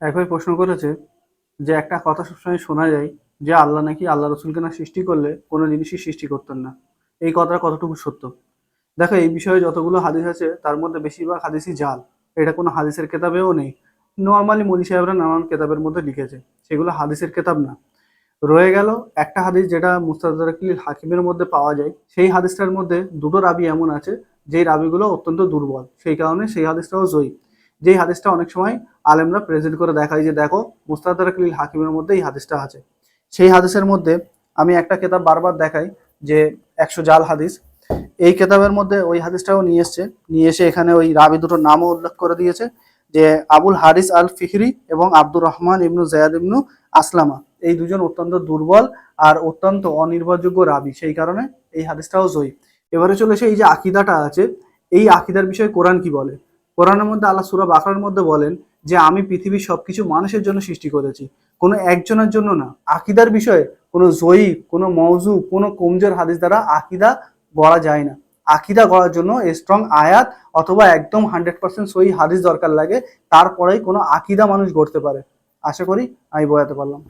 এক ভাই প্রশ্ন করেছে যে, একটা কথা সবসময় শোনা যায় যে, আল্লাহ নাকি আল্লাহ রসুলকে না সৃষ্টি করলে কোনো জিনিসই সৃষ্টি করতেন না। এই কথাটা কতটুকু সত্য? দেখো, এই বিষয়ে যতগুলো হাদিস আছে, তার মধ্যে বেশিরভাগ হাদিসই জাল। এটা কোনো হাদিসের কেতাবেও নেই। নর্মালি মলি সাহেবরা নানান কেতাবের মধ্যে লিখেছে। সেগুলো হাদিসের কেতাব না। রয়ে গেল একটা হাদিস যেটা মুস্তাদাকিল হাকিমের মধ্যে পাওয়া যায়। সেই হাদিসটার মধ্যে দুটো রাবি এমন আছে, যেই রাবিগুলো অত্যন্ত দুর্বল। সেই কারণে সেই হাদিসটাও জয়ী। যেই হাদিসটা অনেক সময় আলেমরা প্রেজেন্ট করে দেখায় যে, দেখো মুস্তাদাকিল হাকিমের মধ্যে এই হাদিসটা আছে। সেই হাদিসের মধ্যে আমি একটা কেতাব বারবার দেখাই যে, একশো জাল হাদিস। এই কেতাবের মধ্যে ওই হাদিসটাও নিয়ে এসছে। নিয়ে এসে এখানে ওই রাবি দুটোর নামও উল্লেখ করে দিয়েছে যে, আবুল হারিস আল ফিহরি এবং আব্দুর রহমান ইবনু জায়াদ ইবনু আসলামা। এই দুজন অত্যন্ত দুর্বল আর অত্যন্ত অনির্ভরযোগ্য রাবি। সেই কারণে এই হাদিসটাও জয়ী এবারে চলে এসে এই যে আকিদাটা আছে, এই আকিদার বিষয়ে কোরআন কি বলে? কোরআনের মধ্যে আল্লাহ সুরা বাকরার মধ্যে বলেন যে আমি পৃথিবীর সবকিছু মানুষের জন্য সৃষ্টি করেছি। কোনো একজনের জন্য না। আকিদার বিষয়ে কোনো জয়ী, কোনো মৌজু কোনো কমজোর হাদিস দ্বারা আকিদা গড়া যায় না। আকিদা গড়ার জন্য স্ট্রং আয়াত অথবা একদম হান্ড্রেড পার্সেন্ট সই হাদিস দরকার লাগে। তারপরেই কোনো আকিদা মানুষ গড়তে পারে। আশা করি আমি বোঝাতে পারলাম।